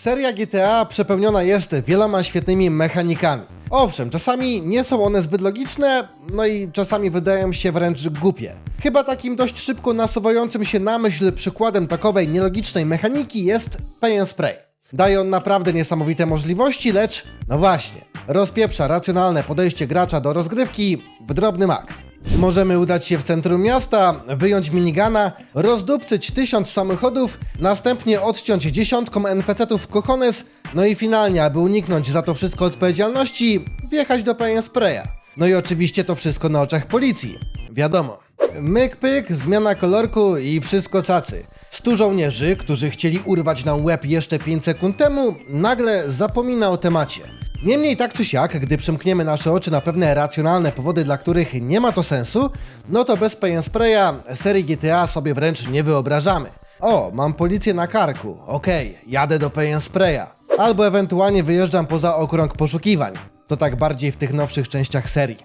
Seria GTA przepełniona jest wieloma świetnymi mechanikami. Owszem, czasami nie są one zbyt logiczne, no i czasami wydają się wręcz głupie. Chyba takim dość szybko nasuwającym się na myśl przykładem takowej nielogicznej mechaniki jest Pay Spray. Daje on naprawdę niesamowite możliwości, lecz, no właśnie, rozpieprza racjonalne podejście gracza do rozgrywki w drobny mak. Możemy udać się w centrum miasta, wyjąć minigana, rozdupcyć tysiąc samochodów, następnie odciąć dziesiątkom NPC-ów kochones, no i finalnie, aby uniknąć za to wszystko odpowiedzialności, wjechać do and Spraya. No i oczywiście to wszystko na oczach policji. Wiadomo. Myk pyk, zmiana kolorku i wszystko cacy. Stu żołnierzy, którzy chcieli urwać nam łeb jeszcze 5 sekund temu, nagle zapomina o temacie. Niemniej tak czy siak, gdy przymkniemy nasze oczy na pewne racjonalne powody, dla których nie ma to sensu, no to bez Pay Spraya serii GTA sobie wręcz nie wyobrażamy. O, mam policję na karku, okej, jadę do Pay Spraya. Albo ewentualnie wyjeżdżam poza okrąg poszukiwań. To tak bardziej w tych nowszych częściach serii.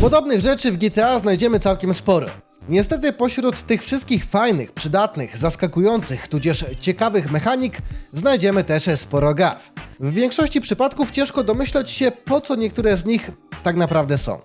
Podobnych rzeczy w GTA znajdziemy całkiem sporo. Niestety pośród tych wszystkich fajnych, przydatnych, zaskakujących, tudzież ciekawych mechanik znajdziemy też sporo gaw. W większości przypadków ciężko domyśleć się, po co niektóre z nich tak naprawdę są.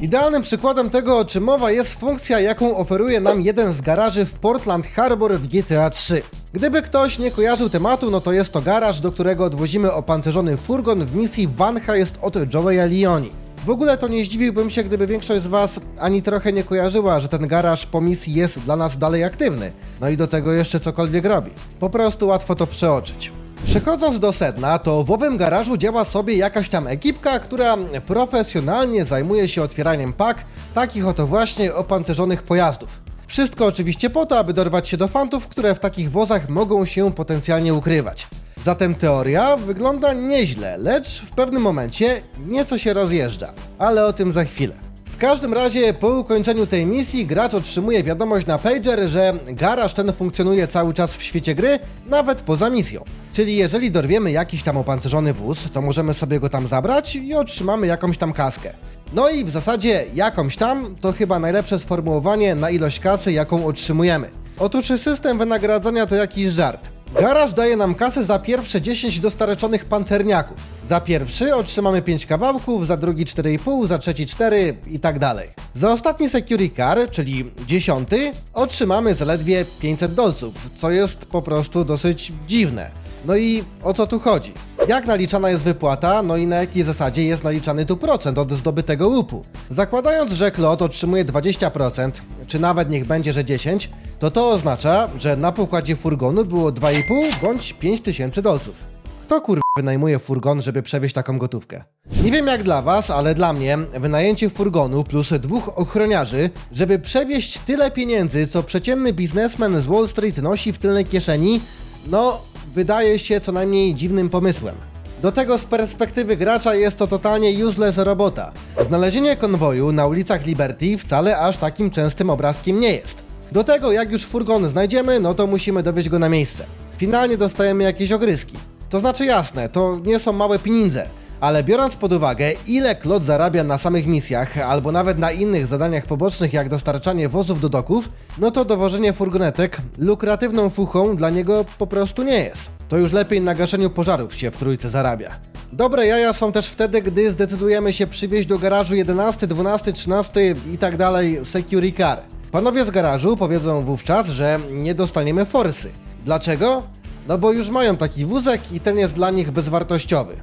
Idealnym przykładem tego, o czym mowa, jest funkcja, jaką oferuje nam jeden z garaży w Portland Harbor w GTA 3. Gdyby ktoś nie kojarzył tematu, no to jest to garaż, do którego odwozimy opancerzony furgon w misji Van jest od Joeya Leoni. W ogóle to nie zdziwiłbym się, gdyby większość z Was ani trochę nie kojarzyła, że ten garaż po misji jest dla nas dalej aktywny. No i do tego jeszcze cokolwiek robi. Po prostu łatwo to przeoczyć. Przechodząc do sedna, to w owym garażu działa sobie jakaś tam ekipka, która profesjonalnie zajmuje się otwieraniem pak takich oto właśnie opancerzonych pojazdów. Wszystko oczywiście po to, aby dorwać się do fantów, które w takich wozach mogą się potencjalnie ukrywać. Zatem teoria wygląda nieźle, lecz w pewnym momencie nieco się rozjeżdża, ale o tym za chwilę. W każdym razie po ukończeniu tej misji gracz otrzymuje wiadomość na pager, że garaż ten funkcjonuje cały czas w świecie gry, nawet poza misją. Czyli jeżeli dorwiemy jakiś tam opancerzony wóz, to możemy sobie go tam zabrać i otrzymamy jakąś tam kaskę. No i w zasadzie jakąś tam to chyba najlepsze sformułowanie na ilość kasy, jaką otrzymujemy. Otóż system wynagradzania to jakiś żart. Garaż daje nam kasę za pierwsze 10 dostarczonych pancerniaków. Za pierwszy otrzymamy 5 kawałków, za drugi 4,5, za trzeci 4 i tak dalej. Za ostatni security car, czyli dziesiąty, otrzymamy zaledwie 500 dolców, co jest po prostu dosyć dziwne. No i o co tu chodzi? Jak naliczana jest wypłata, no i na jakiej zasadzie jest naliczany tu procent od zdobytego łupu? Zakładając, że Klot otrzymuje 20%, czy nawet niech będzie, że 10%, to to oznacza, że na pokładzie furgonu było 2,5 bądź 5 tysięcy dolców. Kto kur... wynajmuje furgon, żeby przewieźć taką gotówkę? Nie wiem jak dla was, ale dla mnie wynajęcie furgonu plus dwóch ochroniarzy, żeby przewieźć tyle pieniędzy, co przeciętny biznesmen z Wall Street nosi w tylnej kieszeni, no, wydaje się co najmniej dziwnym pomysłem. Do tego z perspektywy gracza jest to totalnie useless robota. Znalezienie konwoju na ulicach Liberty wcale aż takim częstym obrazkiem nie jest. Do tego jak już furgon znajdziemy, no to musimy dowieźć go na miejsce. Finalnie dostajemy jakieś ogryski. To znaczy jasne, to nie są małe pieniądze, ale biorąc pod uwagę, ile Klot zarabia na samych misjach, albo nawet na innych zadaniach pobocznych, jak dostarczanie wozów do doków, no to dowożenie furgonetek lukratywną fuchą dla niego po prostu nie jest. To już lepiej na gaszeniu pożarów się w trójce zarabia. Dobre jaja są też wtedy, gdy zdecydujemy się przywieźć do garażu 11, 12, 13 i tak dalej security car. Panowie z garażu powiedzą wówczas, że nie dostaniemy forsy. Dlaczego? No bo już mają taki wózek i ten jest dla nich bezwartościowy.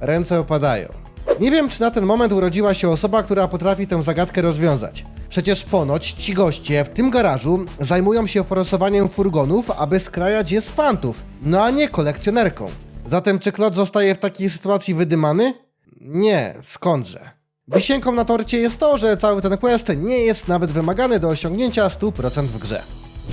Ręce opadają. Nie wiem, czy na ten moment urodziła się osoba, która potrafi tę zagadkę rozwiązać. Przecież ponoć ci goście w tym garażu zajmują się forsowaniem furgonów, aby skrajać je z fantów, no a nie kolekcjonerką. Zatem czy Klot zostaje w takiej sytuacji wydymany? Nie, skądże. Wisienką na torcie jest to, że cały ten quest nie jest nawet wymagany do osiągnięcia 100% w grze.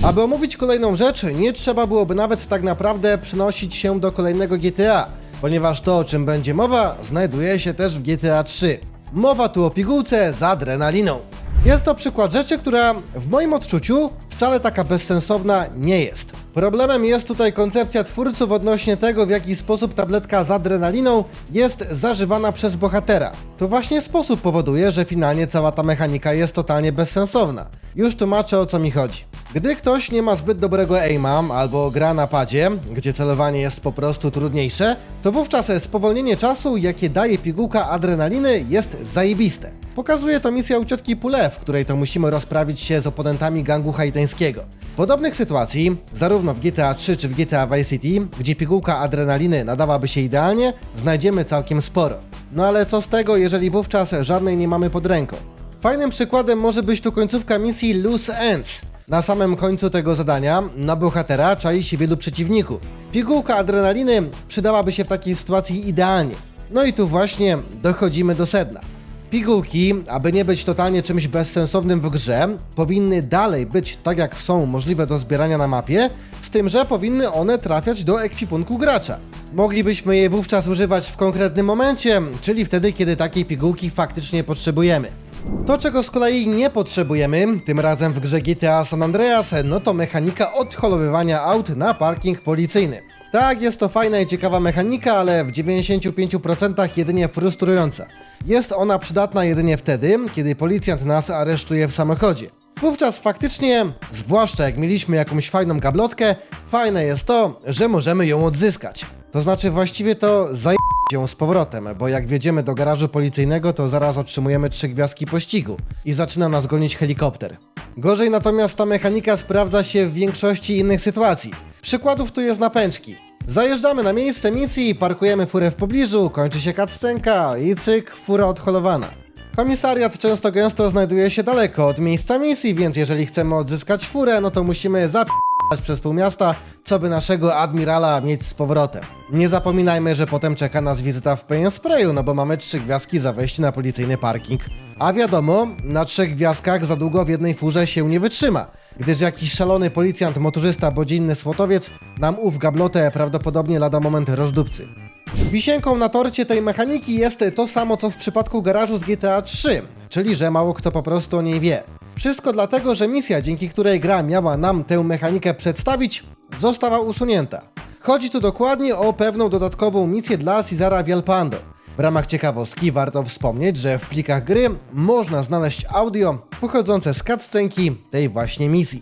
Aby omówić kolejną rzecz, nie trzeba byłoby nawet tak naprawdę przynosić się do kolejnego GTA, ponieważ to, o czym będzie mowa, znajduje się też w GTA 3. Mowa tu o pigułce z adrenaliną. Jest to przykład rzeczy, która w moim odczuciu wcale taka bezsensowna nie jest. Problemem jest tutaj koncepcja twórców odnośnie tego, w jaki sposób tabletka z adrenaliną jest zażywana przez bohatera. To właśnie sposób powoduje, że finalnie cała ta mechanika jest totalnie bezsensowna. Już tłumaczę o co mi chodzi. Gdy ktoś nie ma zbyt dobrego aima albo gra na padzie, gdzie celowanie jest po prostu trudniejsze, to wówczas spowolnienie czasu, jakie daje pigułka adrenaliny, jest zajebiste. Pokazuje to misja u ciotki Pule, w której to musimy rozprawić się z oponentami gangu haitańskiego. Podobnych sytuacji, zarówno w GTA 3 czy w GTA Vice City, gdzie pigułka adrenaliny nadawaby się idealnie, znajdziemy całkiem sporo. No ale co z tego, jeżeli wówczas żadnej nie mamy pod ręką? Fajnym przykładem może być tu końcówka misji Loose Ends. Na samym końcu tego zadania na bohatera czai się wielu przeciwników. Pigułka adrenaliny przydałaby się w takiej sytuacji idealnie. No i tu właśnie dochodzimy do sedna. Pigułki, aby nie być totalnie czymś bezsensownym w grze, powinny dalej być tak jak są możliwe do zbierania na mapie, z tym, że powinny one trafiać do ekwipunku gracza. Moglibyśmy je wówczas używać w konkretnym momencie, czyli wtedy, kiedy takiej pigułki faktycznie potrzebujemy. To, czego z kolei nie potrzebujemy, tym razem w grze GTA San Andreas, no to mechanika odholowywania aut na parking policyjny. Tak, jest to fajna i ciekawa mechanika, ale w 95% jedynie frustrująca. Jest ona przydatna jedynie wtedy, kiedy policjant nas aresztuje w samochodzie. Wówczas faktycznie, zwłaszcza jak mieliśmy jakąś fajną gablotkę, fajne jest to, że możemy ją odzyskać. To znaczy właściwie to zaj ją z powrotem, bo jak wjedziemy do garażu policyjnego, to zaraz otrzymujemy trzy gwiazdki pościgu i zaczyna nas gonić helikopter. Gorzej natomiast ta mechanika sprawdza się w większości innych sytuacji. Przykładów tu jest na pęczki. Zajeżdżamy na miejsce misji, parkujemy furę w pobliżu, kończy się kaccenka i cyk, fura odholowana. Komisariat często gęsto znajduje się daleko od miejsca misji, więc jeżeli chcemy odzyskać furę, no to musimy zapisać przez pół miasta, co by naszego admirala mieć z powrotem. Nie zapominajmy, że potem czeka nas wizyta w Pain Sprayu, no bo mamy trzy gwiazdki za wejście na policyjny parking. A wiadomo, na trzech gwiazdkach za długo w jednej furze się nie wytrzyma, gdyż jakiś szalony policjant, motorzysta bądź inny słotowiec nam ów gablotę prawdopodobnie lada moment rozdupcy. Wisienką na torcie tej mechaniki jest to samo co w przypadku garażu z GTA 3, czyli że mało kto po prostu o niej wie. Wszystko dlatego, że misja, dzięki której gra miała nam tę mechanikę przedstawić, została usunięta. Chodzi tu dokładnie o pewną dodatkową misję dla Cesara Vialpando. W ramach ciekawostki warto wspomnieć, że w plikach gry można znaleźć audio pochodzące z cutscenki tej właśnie misji.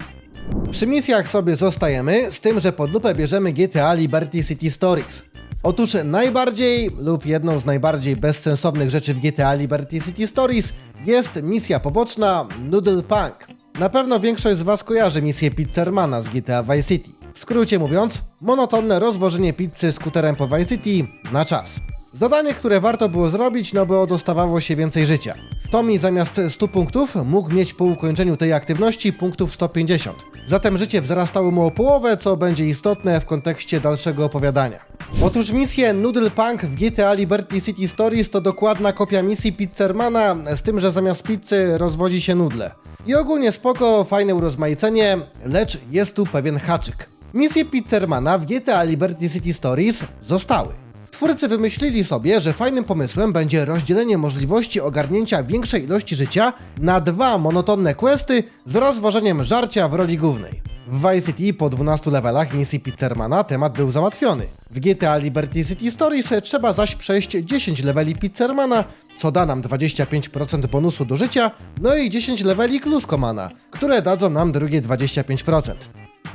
Przy misjach sobie zostajemy, z tym, że pod lupę bierzemy GTA Liberty City Stories. Otóż najbardziej lub jedną z najbardziej bezsensownych rzeczy w GTA Liberty City Stories jest misja poboczna Noodle Punk. Na pewno większość z Was kojarzy misję Pizzermana z GTA Vice City. W skrócie mówiąc, monotonne rozwożenie pizzy skuterem po Vice City na czas. Zadanie, które warto było zrobić, no bo dostawało się więcej życia. Tommy zamiast 100 punktów mógł mieć po ukończeniu tej aktywności punktów 150. Zatem życie wzrastało mu o połowę, co będzie istotne w kontekście dalszego opowiadania. Otóż misję Noodle Punk w GTA Liberty City Stories to dokładna kopia misji Pizzermana, z tym, że zamiast pizzy rozwozi się nudle. I ogólnie spoko, fajne urozmaicenie, lecz jest tu pewien haczyk. Misje Pizzermana w GTA Liberty City Stories zostały. Twórcy wymyślili sobie, że fajnym pomysłem będzie rozdzielenie możliwości ogarnięcia większej ilości życia na dwa monotonne questy z rozwożeniem żarcia w roli głównej. W Vice City po 12 levelach misji Pizzermana temat był załatwiony. W GTA Liberty City Stories trzeba zaś przejść 10 leveli Pizzermana, co da nam 25% bonusu do życia, no i 10 leveli Kluskomana, które dadzą nam drugie 25%.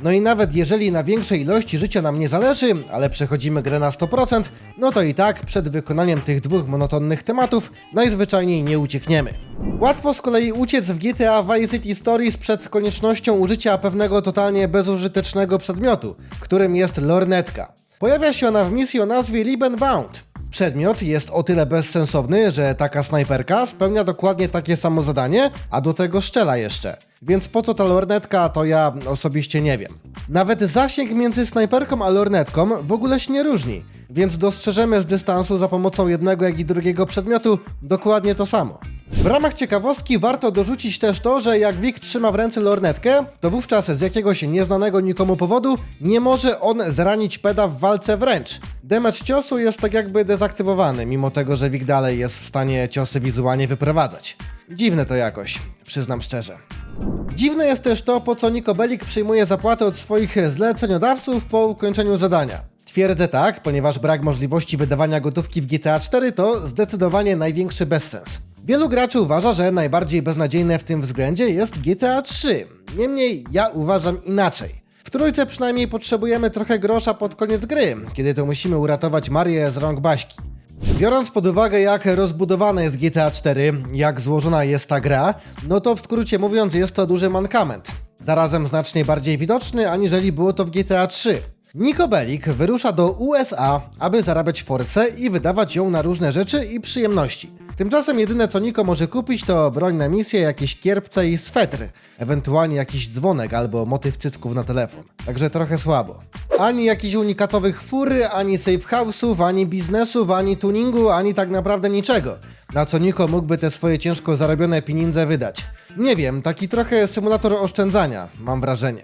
No i nawet jeżeli na większej ilości życia nam nie zależy, ale przechodzimy grę na 100%, no to i tak przed wykonaniem tych dwóch monotonnych tematów najzwyczajniej nie uciekniemy. Łatwo z kolei uciec w GTA Vice City Stories przed koniecznością użycia pewnego totalnie bezużytecznego przedmiotu, którym jest lornetka. Pojawia się ona w misji o nazwie Liben Bound. Przedmiot jest o tyle bezsensowny, że taka snajperka spełnia dokładnie takie samo zadanie, a do tego szczela jeszcze. Więc po co ta lornetka, to ja osobiście nie wiem. Nawet zasięg między snajperką a lornetką w ogóle się nie różni, więc dostrzeżemy z dystansu za pomocą jednego jak i drugiego przedmiotu dokładnie to samo. W ramach ciekawostki warto dorzucić też to, że jak Wik trzyma w ręce lornetkę, to wówczas z jakiegoś nieznanego nikomu powodu nie może on zranić peda w walce wręcz. Damage ciosu jest tak jakby dezaktywowany, mimo tego, że Wik dalej jest w stanie ciosy wizualnie wyprowadzać. Dziwne to jakoś, przyznam szczerze. Dziwne jest też to, po co Niko Bellic przyjmuje zapłatę od swoich zleceniodawców po ukończeniu zadania. Twierdzę tak, ponieważ brak możliwości wydawania gotówki w GTA 4 to zdecydowanie największy bezsens. Wielu graczy uważa, że najbardziej beznadziejne w tym względzie jest GTA 3. Niemniej ja uważam inaczej. W trójce przynajmniej potrzebujemy trochę grosza pod koniec gry, kiedy to musimy uratować Marię z rąk Baśki. Biorąc pod uwagę, jak rozbudowane jest GTA 4, jak złożona jest ta gra, no to w skrócie mówiąc, jest to duży mankament. Zarazem znacznie bardziej widoczny, aniżeli było to w GTA 3. Nico Bellic wyrusza do USA, aby zarabiać force i wydawać ją na różne rzeczy i przyjemności. Tymczasem jedyne co Niko może kupić to broń na misję, jakieś kierpce i swetry, ewentualnie jakiś dzwonek albo motyw cycków na telefon. Także trochę słabo. Ani jakichś unikatowych fury, ani safe house'ów, ani biznesów, ani tuningu, ani tak naprawdę niczego. Na co Niko mógłby te swoje ciężko zarobione pieniądze wydać. Nie wiem, taki trochę symulator oszczędzania, mam wrażenie.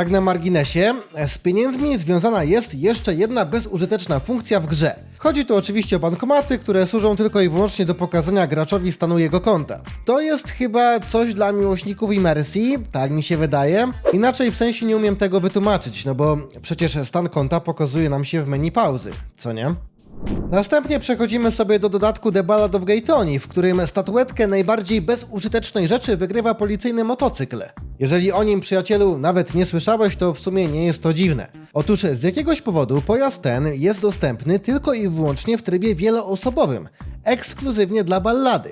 Tak na marginesie, z pieniędzmi związana jest jeszcze jedna bezużyteczna funkcja w grze. Chodzi tu oczywiście o bankomaty, które służą tylko i wyłącznie do pokazania graczowi stanu jego konta. To jest chyba coś dla miłośników imersji, tak mi się wydaje. Inaczej w sensie nie umiem tego wytłumaczyć, no bo przecież stan konta pokazuje nam się w menu pauzy, co nie? Następnie przechodzimy sobie do dodatku The Ballad of Gay Tony, w którym statuetkę najbardziej bezużytecznej rzeczy wygrywa policyjny motocykl. Jeżeli o nim, przyjacielu, nawet nie słyszałeś, to w sumie nie jest to dziwne. Otóż z jakiegoś powodu pojazd ten jest dostępny tylko i wyłącznie w trybie wieloosobowym, ekskluzywnie dla ballady.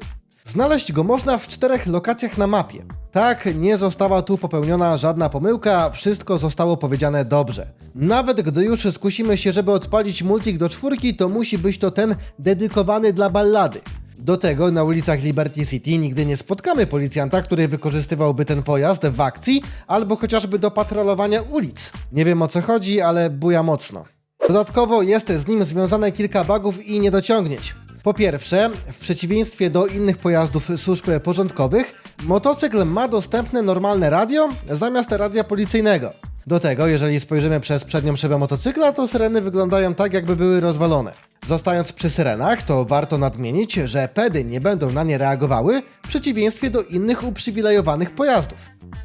Znaleźć go można w czterech lokacjach na mapie. Tak, nie została tu popełniona żadna pomyłka, wszystko zostało powiedziane dobrze. Nawet gdy już skusimy się, żeby odpalić multik do czwórki, to musi być to ten dedykowany dla ballady. Do tego na ulicach Liberty City nigdy nie spotkamy policjanta, który wykorzystywałby ten pojazd w akcji albo chociażby do patrolowania ulic. Nie wiem o co chodzi, ale buja mocno. Dodatkowo jest z nim związane kilka bugów i niedociągnięć. Po pierwsze, w przeciwieństwie do innych pojazdów służb porządkowych, motocykl ma dostępne normalne radio zamiast radia policyjnego. Do tego, jeżeli spojrzymy przez przednią szybę motocykla, to syreny wyglądają tak, jakby były rozwalone. Zostając przy syrenach, to warto nadmienić, że pedy nie będą na nie reagowały, w przeciwieństwie do innych uprzywilejowanych pojazdów.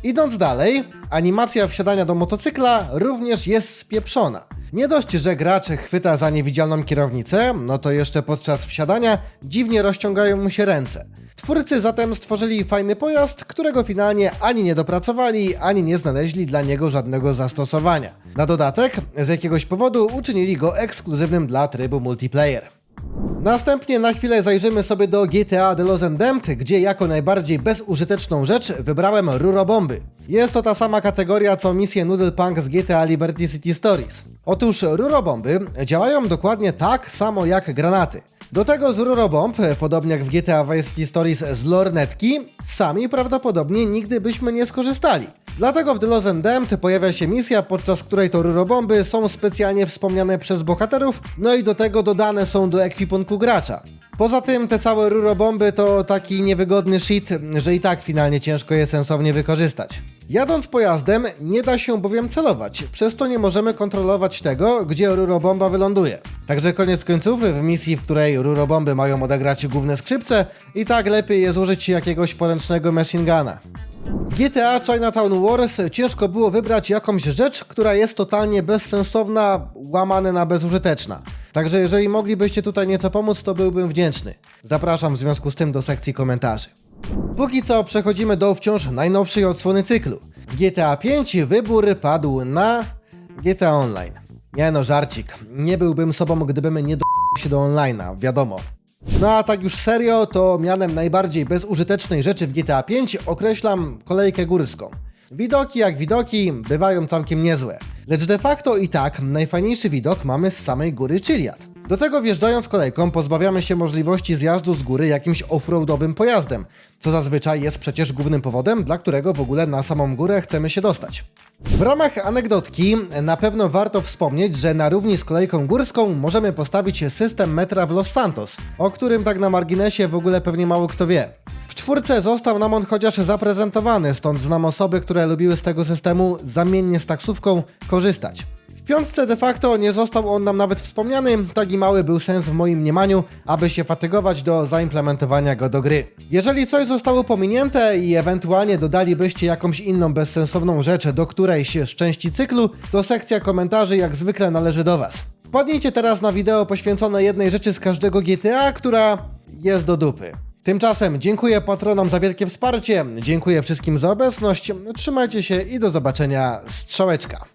Idąc dalej, animacja wsiadania do motocykla również jest spieprzona. Nie dość, że gracz chwyta za niewidzialną kierownicę, no to jeszcze podczas wsiadania dziwnie rozciągają mu się ręce. Twórcy zatem stworzyli fajny pojazd, którego finalnie ani nie dopracowali, ani nie znaleźli dla niego żadnego zastosowania. Na dodatek, z jakiegoś powodu uczynili go ekskluzywnym dla trybu multiplayer. Następnie na chwilę zajrzymy sobie do GTA The Lost and Damned, gdzie jako najbardziej bezużyteczną rzecz wybrałem rurobomby. Jest to ta sama kategoria co misje Noodle Punk z GTA Liberty City Stories. Otóż rurobomby działają dokładnie tak samo jak granaty. Do tego z rurobomb, podobnie jak w GTA Vice City Stories z lornetki, sami prawdopodobnie nigdy byśmy nie skorzystali. Dlatego w The Lost Damned pojawia się misja, podczas której to rurobomby są specjalnie wspomniane przez bohaterów, no i do tego dodane są do ekwipunku gracza. Poza tym te całe rurobomby to taki niewygodny shit, że i tak finalnie ciężko je sensownie wykorzystać. Jadąc pojazdem nie da się bowiem celować, przez to nie możemy kontrolować tego, gdzie rurobomba wyląduje. Także koniec końców w misji, w której rurobomby mają odegrać główne skrzypce, i tak lepiej jest użyć jakiegoś poręcznego machine guna. GTA Chinatown Wars ciężko było wybrać jakąś rzecz, która jest totalnie bezsensowna, łamane na bezużyteczna. Także jeżeli moglibyście tutaj nieco pomóc, to byłbym wdzięczny. Zapraszam w związku z tym do sekcji komentarzy. Póki co przechodzimy do wciąż najnowszej odsłony cyklu. GTA 5 wybór padł na GTA Online. Nie no, żarcik. Nie byłbym sobą, gdybym nie do się do online'a, wiadomo. No a tak już serio, to mianem najbardziej bezużytecznej rzeczy w GTA 5 określam kolejkę górską. Widoki jak widoki bywają całkiem niezłe. Lecz de facto i tak najfajniejszy widok mamy z samej góry Chiliad. Do tego wjeżdżając kolejką pozbawiamy się możliwości zjazdu z góry jakimś offroadowym pojazdem, co zazwyczaj jest przecież głównym powodem, dla którego w ogóle na samą górę chcemy się dostać. W ramach anegdotki na pewno warto wspomnieć, że na równi z kolejką górską możemy postawić system metra w Los Santos, o którym tak na marginesie w ogóle pewnie mało kto wie. W czwórce został nam on chociaż zaprezentowany, stąd znam osoby, które lubiły z tego systemu zamiennie z taksówką korzystać. Piątce de facto nie został on nam nawet wspomniany, tak i mały był sens w moim mniemaniu, aby się fatygować do zaimplementowania go do gry. Jeżeli coś zostało pominięte i ewentualnie dodalibyście jakąś inną bezsensowną rzecz do którejś z części cyklu, to sekcja komentarzy jak zwykle należy do Was. Wpadnijcie teraz na wideo poświęcone jednej rzeczy z każdego GTA, która jest do dupy. Tymczasem dziękuję patronom za wielkie wsparcie, dziękuję wszystkim za obecność, trzymajcie się i do zobaczenia, strzałeczka.